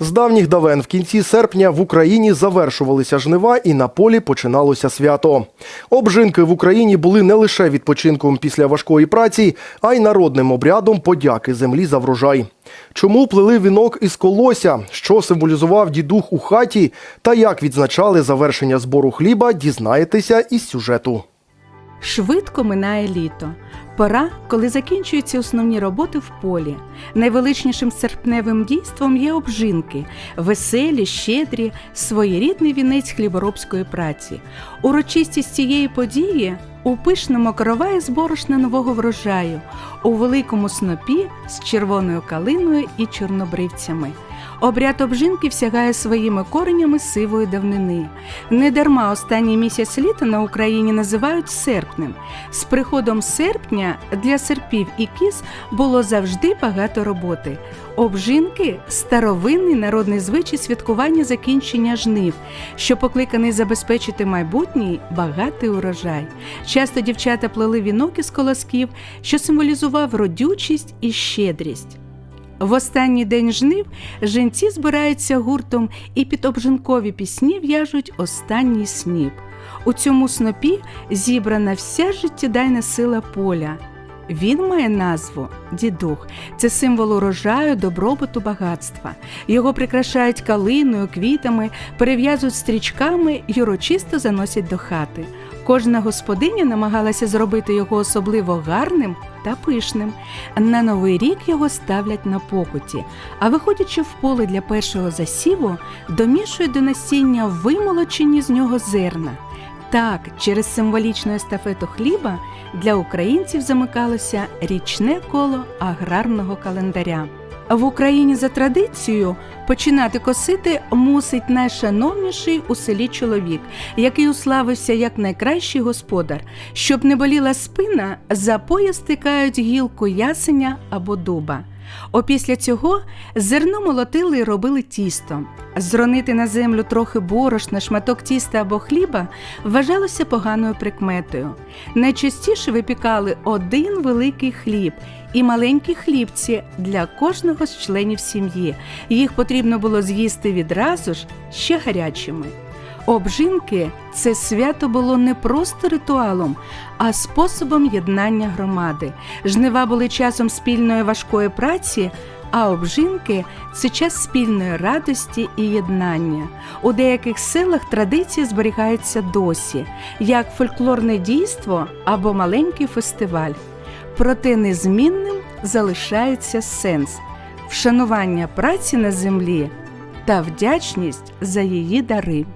З давніх давен в кінці серпня в Україні завершувалися жнива і на полі починалося свято. Обжинки в Україні були не лише відпочинком після важкої праці, а й народним обрядом подяки землі за врожай. Чому плели вінок із колося, що символізував дідух у хаті, та як відзначали завершення збору хліба, дізнаєтеся із сюжету. Швидко минає літо. Пора, коли закінчуються основні роботи в полі. Найвеличнішим серпневим дійством є обжинки, веселі, щедрі, своєрідний вінець хліборобської праці. Урочистість цієї події у пишному короваї з борошна нового врожаю, у великому снопі з червоною калиною і чорнобривцями. Обряд обжинки всягає своїми коренями сивої давнини. Недарма останній місяць літа на Україні називають серпнем. З приходом серпня для серпів і кіз було завжди багато роботи. Обжинки старовинний народний звичай святкування закінчення жнив, що покликаний забезпечити майбутній багатий урожай. Часто дівчата плели вінок із колосків, що символізував родючість і щедрість. В останній день жнив жінці збираються гуртом і під обжинкові пісні в'яжуть останній сніп. У цьому снопі зібрана вся життєдайна сила поля. Він має назву дідух. Це символ урожаю, добробуту, багатства. Його прикрашають калиною, квітами, перев'язують стрічками й урочисто заносять до хати. Кожна господиня намагалася зробити його особливо гарним та пишним. На новий рік його ставлять на покуті, а виходячи в поле для першого засіву, домішують до насіння вимолочені з нього зерна. Так, через символічну естафету хліба для українців замикалося річне коло аграрного календаря. В Україні за традицією починати косити мусить найшановніший у селі чоловік, який уславився як найкращий господар. Щоб не боліла спина, за пояс стикають гілку ясеня або дуба. Опісля цього зерно молотили і робили тісто. Зронити на землю трохи борошна, шматок тіста або хліба вважалося поганою прикметою. Найчастіше випікали один великий хліб і маленькі хлібці для кожного з членів сім'ї. Їх потрібно було з'їсти відразу ж ще гарячими. Обжинки це свято було не просто ритуалом, а способом єднання громади. Жнива були часом спільної важкої праці, а обжинки це час спільної радості і єднання. У деяких селах традиції зберігаються досі, як фольклорне дійство або маленький фестиваль. Проте незмінним залишається сенс вшанування праці на землі та вдячність за її дари.